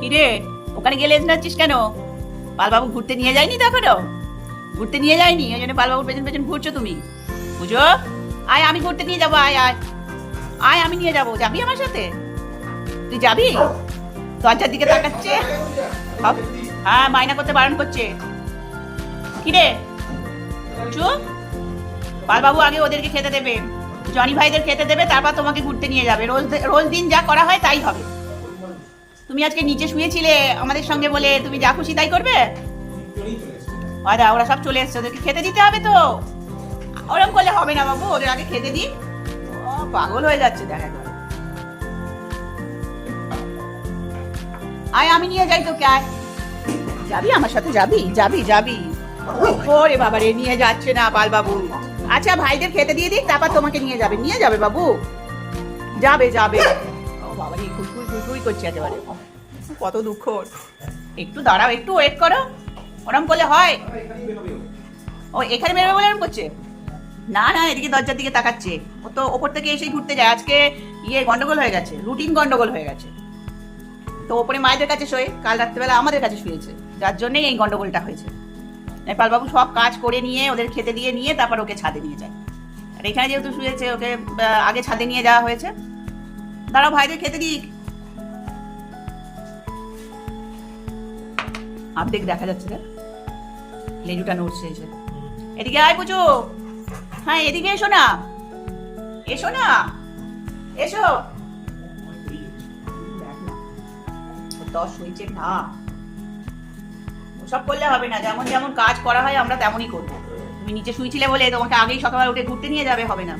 কিরে, ওখানে গেলে নাচ্ছিস কেন? পালবাবু ঘুরতে নিয়ে যায়নি তো এখনও? ঘুরতে নিয়ে যায়নি, ওই জন্য পালবাবুর পেছন পেছন ঘুরছো তুমি। বুঝো? আয়, আমি ঘুরতে নিয়ে যাব, আয় আয়। আয়, আমি নিয়ে যাব, যাবি আমার সাথে? তুই যাবি? দরজার দিকে তাকাচ্ছে? হ্যাঁ মাইনা করতে বারণ করছে। কিরে? চুপ। পালবাবু আগে ওদেরকে খেতে দেবে। জনি ভাইদের খেতে দেবে, তারপর তোমাকে ঘুরতে নিয়ে যাবে। রোজ রোজ দিন যা করা হয় তাই হবে। তুমি আজকে নিচে শুয়েছিলে, আমাদের সঙ্গে বলে তুমি যা খুশি তাই করবে? আরে, ওরা সব চলে এসছে, ওদেরকে খেতে দিতে হবে তো। ওরকম করলে হবে না বাবু, ওদের আগে খেতে দিই। পাগল হয়ে যাচ্ছে, দেখা আয়, আমি নিয়ে যাই তোকে, আয়। যাবি আমার সাথে? যাবি? যাবি যাবি। ওরে বাবা রে, নিয়ে যাচ্ছে না পাল বাবু। আচ্ছা ভাইদের খেতে দিয়ে দিক তারপর তোমাকে নিয়ে যাবে। নিয়ে যাবে বাবু। যাবে যাবে। খুশখুই করছে একেবারে। কত দুঃখ। একটু দাঁড়াও, একটু ওয়েট করো। ওরম করলে হয়। ও, এখানে বেরোবে বলে এরম করছে? না না, এদিকে দরজার দিকে তাকাচ্ছে। ও তো ওপর থেকে এসেই ঘুরতে যায়। আজকে ইয়ে গন্ডগোল হয়ে গেছে রুটিন গন্ডগোল হয়ে গেছে। তো ওপরে মায়েদের কাছে শোয়ে, কাল রাত্রেবেলা আমাদের কাছে শুয়েছে। যার জন্যই এই গন্ডগোলটা হয়েছে। নেপালবাবু সব কাজ করে নিয়ে, ওদের খেতে দিয়ে নিয়ে, তারপর ওকে ছাদে নিয়ে যায়। আর এখানে যেহেতু শুয়েছে, ওকে আগে ছাদে নিয়ে যাওয়া হয়েছে। দাঁড়াও, ভাইদের খেতে দিক। আর্ধেক দেখা যাচ্ছে লেজুটা নড়ছে এসে এদিকে আয় পুচু হ্যাঁ এদিকে এসো না। এসো না। এসো। দশ হয়েছে না। ওসব করলে হবে না। যেমন যেমন কাজ করা হয় আমরা তেমনই করব। তুমি নিচে শুয়েছিলে বলে তোমাকে আগেই সকালবেলা উঠে ঘুরতে নিয়ে যাবে হবে না।